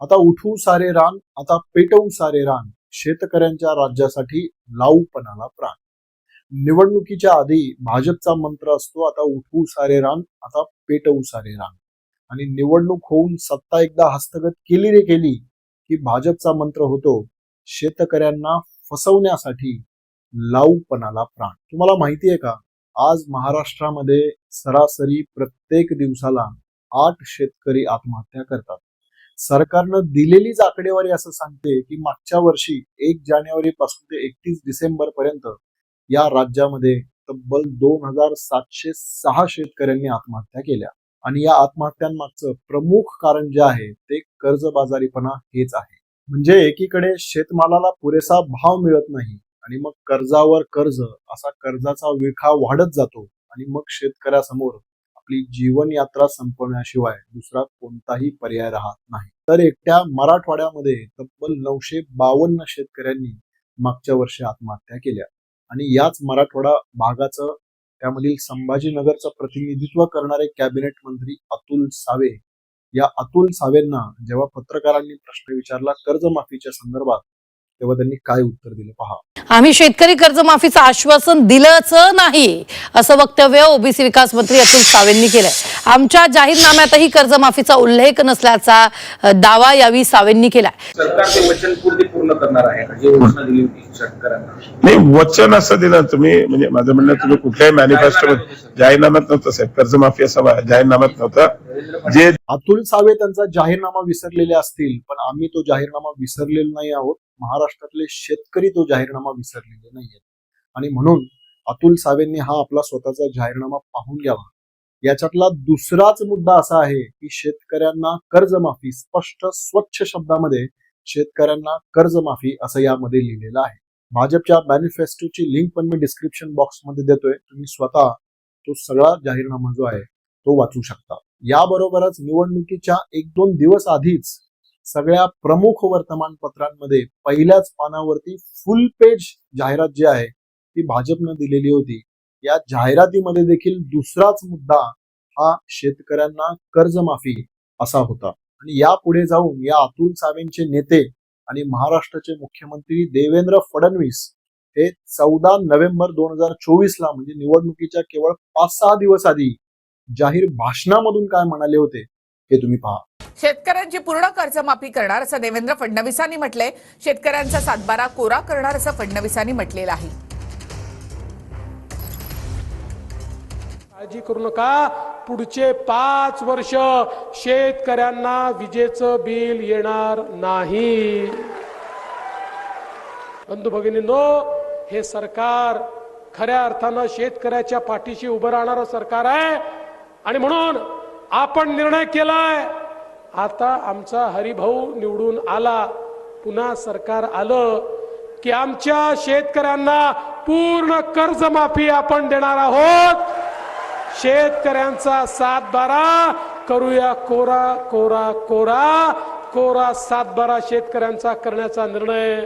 आता उठू सारे रान आता पेटवू सारे रान शेतकऱ्यांच्या राज्यासाठी लावू पणाला प्राण. निवडणुकीच्या आधी भाजपचा मंत्र असतो आता उठवू सारे रान आता पेटवू सारे रान. आणि निवडणूक होऊन सत्ता एकदा हस्तगत केली रे केली की भाजपचा मंत्र होतो शेतकऱ्यांना फसवण्यासाठी लावू पणाला प्राण. तुम्हाला माहिती आहे का? आज महाराष्ट्रामध्ये सरासरी प्रत्येक दिवसाला आठ शेतकरी आत्महत्या करतात. सरकारनं दिलेलीच आकडेवारी असं सांगते की मागच्या वर्षी एक जानेवारी पासून ते एकतीस डिसेंबर पर्यंत या राज्यामध्ये तब्बल दोन हजार सातशे सहा शेतकऱ्यांनी आत्महत्या केल्या. आणि या आत्महत्यांमागचं प्रमुख कारण जे आहे ते कर्जबाजारीपणा हेच आहे. म्हणजे एकीकडे शेतमालाला पुरेसा भाव मिळत नाही आणि मग कर्जावर कर्ज असा कर्जाचा विळखा वाढत जातो आणि मग शेतकऱ्यासमोर आपली जीवनयात्रा संपवण्याशिवाय दुसरा कोणताही पर्याय राहत नाही. तर एकट्या मराठवाड्यामध्ये तब्बल नऊशे बावन्न शेतकऱ्यांनी मागच्या वर्षी आत्महत्या केल्या. आणि याच मराठवाडा भागाचं त्यामधील संभाजीनगरचं प्रतिनिधित्व करणारे कॅबिनेट मंत्री अतुल सावे या अतुल सावेंना जेव्हा पत्रकारांनी प्रश्न विचारला कर्जमाफीच्या संदर्भात तेव्हा त्यांनी काय उत्तर दिलं? पहा. आम्ही शेतकरी कर्जमाफीचं आश्वासन दिलंच नाही असं वक्तव्य ओबीसी विकास मंत्री अतुल सावेंनी केलंय. आमच्या जाहीरनाम्यातही कर्जमाफीचा उल्लेख नसल्याचा दावा यावेळी सावेंनी केलाय. सरकार ते वचनपूर्ती पूर्ण करणार आहे का? जे घोषणा दिली होती शेतकऱ्यांना? नाही वचन असं दिलं तुम्ही म्हणजे माझं म्हणणं तुम्ही कुठल्याही मॅनिफेस्टो जाहीरनाम्यात नव्हतं साहेब. कर्जमाफी असं जाहीरनाम्यात नव्हतं. जे अतुल सावे त्यांचा जाहीरनामा विसरलेले असतील पण आम्ही तो जाहीरनामा विसरलेलो नाही आहोत. महाराष्ट्रातले शेतकरी तो जाहीरनामा विसरलेले नाहीयेत. आणि म्हणून अतुल सावेंनी हा आपला स्वतःचा जाहीरनामा पाहून घ्यावा. याच्यातला दुसराच मुद्दा असा आहे की शेतकऱ्यांना कर्जमाफी स्पष्ट स्वच्छ शब्दामध्ये शेतकऱ्यांना कर्जमाफी असं यामध्ये लिहिलेलं आहे. भाजपच्या मॅनिफेस्टोची लिंक पण मी डिस्क्रिप्शन बॉक्समध्ये देतोय. तुम्ही स्वतः तो सगळा जाहीरनामा जो आहे तो वाचू शकता. याबरोबरच निवडणुकीच्या एक दोन दिवस आधीच सगळ्या प्रमुख वर्तमानपत्रांमध्ये पहिल्याच पानावरती फुल पेज जाहिरात जी आहे ती भाजपनं दिलेली होती. या जाहिरातीमध्ये देखील दुसराच मुद्दा हा शेतकऱ्यांना कर्जमाफी असा होता. आणि यापुढे जाऊन या अतुल सावेंचे नेते आणि महाराष्ट्राचे मुख्यमंत्री देवेंद्र फडणवीस हे चौदा नोव्हेंबर दोन हजार चोवीस ला म्हणजे निवडणुकीच्या केवळ पाच सहा दिवस आधी जाहीर भाषणामधून काय म्हणाले होते हे तुम्ही पहा. शेतकऱ्यांची पूर्ण कर्जमाफी करणार असं देवेंद्र फडणवीसांनी म्हटलंय. शेतकऱ्यांचा सातबारा कोरा करणार असं फडणवीसांनी म्हटलेलं आहे. काळजी करू नका. पुढचे पाच वर्ष शेतकऱ्यांना विजेचं बिल येणार नाही. बंधू भगिनींनो हे सरकार खऱ्या अर्थानं शेतकऱ्याच्या पाठीशी उभं राहणारं सरकार आहे. आणि म्हणून आपण निर्णय केलाय. आता आमचा हरिभाऊ निवडून आला. पुन्हा सरकार आलं की आमच्या शेतकऱ्यांना पूर्ण कर्जमाफी आपण देणार आहोत. शेतकऱ्यांचा सातबारा. करूया कोरा कोरा कोरा. कोरा सातबारा शेतकऱ्यांचा करण्याचा निर्णय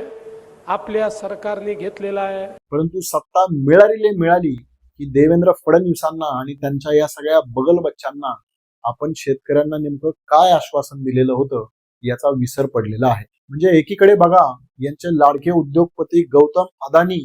आपल्या सरकारने घेतलेला आहे. परंतु सत्ता मिळालेली मिळाली की देवेंद्र फडणवीसांना आणि त्यांच्या या सगळ्या बगल बच्चांना आपण शेतकऱ्यांना नेमकं काय आश्वासन दिलेलं होतं याचा विसर पडलेला आहे. म्हणजे एकीकडे बघा यांचे लाडके उद्योगपती गौतम अदानी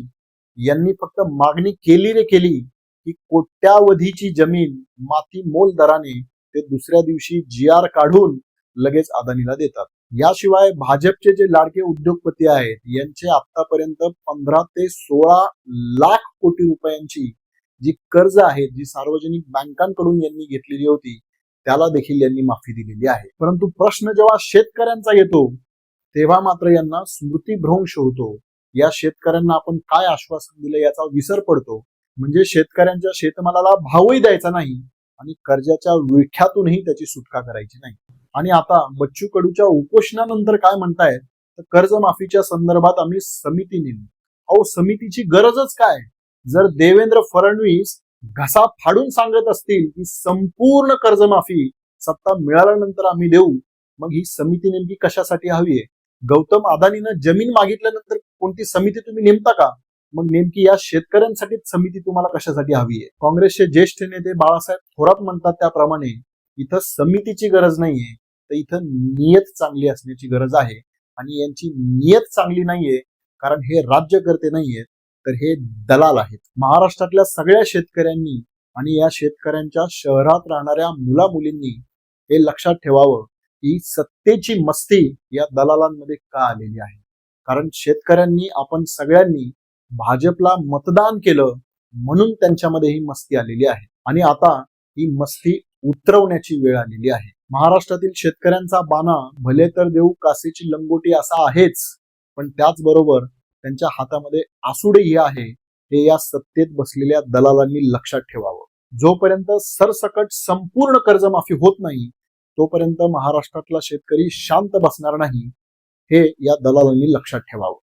यांनी फक्त मागणी केली रे केली की कोट्यावधीची जमीन माती मोल दराने ते दुसऱ्या दिवशी जी आर काढून लगेच अदानीला देतात. याशिवाय भाजपचे जे लाडके उद्योगपती आहेत यांचे आतापर्यंत पंधरा ते सोळा लाख कोटी रुपयांची जी कर्ज आहेत जी सार्वजनिक बँकांकडून यांनी घेतलेली होती त्याला देखील यांनी माफी दिलेली आहे. परंतु प्रश्न जेव्हा शेतकऱ्यांचा येतो तेव्हा मात्र यांना स्मृतीभ्रंश होतो. या शेतकऱ्यांना आपण काय आश्वासन दिलं याचा विसर पडतो. म्हणजे शेतकऱ्यांच्या शेतमालाला भावही द्यायचा नाही आणि कर्जाच्या विळख्यातूनही त्याची सुटका करायची नाही. आणि आता बच्चू कडूच्या उपोषणानंतर काय म्हणतायत? तर कर्जमाफीच्या संदर्भात आम्ही समिती नेमू अहो समितीची गरजच काय? जर देवेंद्र फडणवीस घसा फाडून सांगत असतील की संपूर्ण कर्जमाफी सत्ता मिळाल्यानंतर आम्ही देऊ मग ही समिती नेमकी कशासाठी हवी आहे? गौतम अदानीनं जमीन मागितल्यानंतर कोणती समिती तुम्ही नेमता का? मग नेमकी या शेतकऱ्यांसाठी समिती तुम्हाला कशासाठी हवी आहे? काँग्रेसचे ज्येष्ठ नेते बाळासाहेब थोरात म्हणतात त्याप्रमाणे इथं समितीची गरज नाहीये तर इथं नियत चांगली असण्याची गरज आहे. आणि यांची नियत चांगली नाहीये कारण हे राज्यकर्ते नाहीयेत तर हे दलाल आहेत. महाराष्ट्रातल्या सगळ्या शेतकऱ्यांनी आणि या शेतकऱ्यांच्या शहरात राहणाऱ्या मुला मुलींनी हे लक्षात ठेवावं की सत्तेची मस्ती या दलालांमध्ये का आलेली आहे? कारण शेतकऱ्यांनी आपण सगळ्यांनी भाजपला मतदान केलं म्हणून त्यांच्यामध्ये ही मस्ती आलेली आहे. आणि आता ही मस्ती उतरवण्याची वेळ आलेली आहे. महाराष्ट्रातील शेतकऱ्यांचा बाणा भले तर देऊ कासेची लंगोटी असा आहेच पण त्याचबरोबर त्यांच्या हातामध्ये आसुडही आहे हे या सत्तेत बसलेल्या दलालांनी लक्षात ठेवावं. जोपर्यंत सरसकट संपूर्ण कर्जमाफी होत नाही तोपर्यंत महाराष्ट्रातला शेतकरी शांत बसणार नाही हे या दलालांनी लक्षात ठेवावं.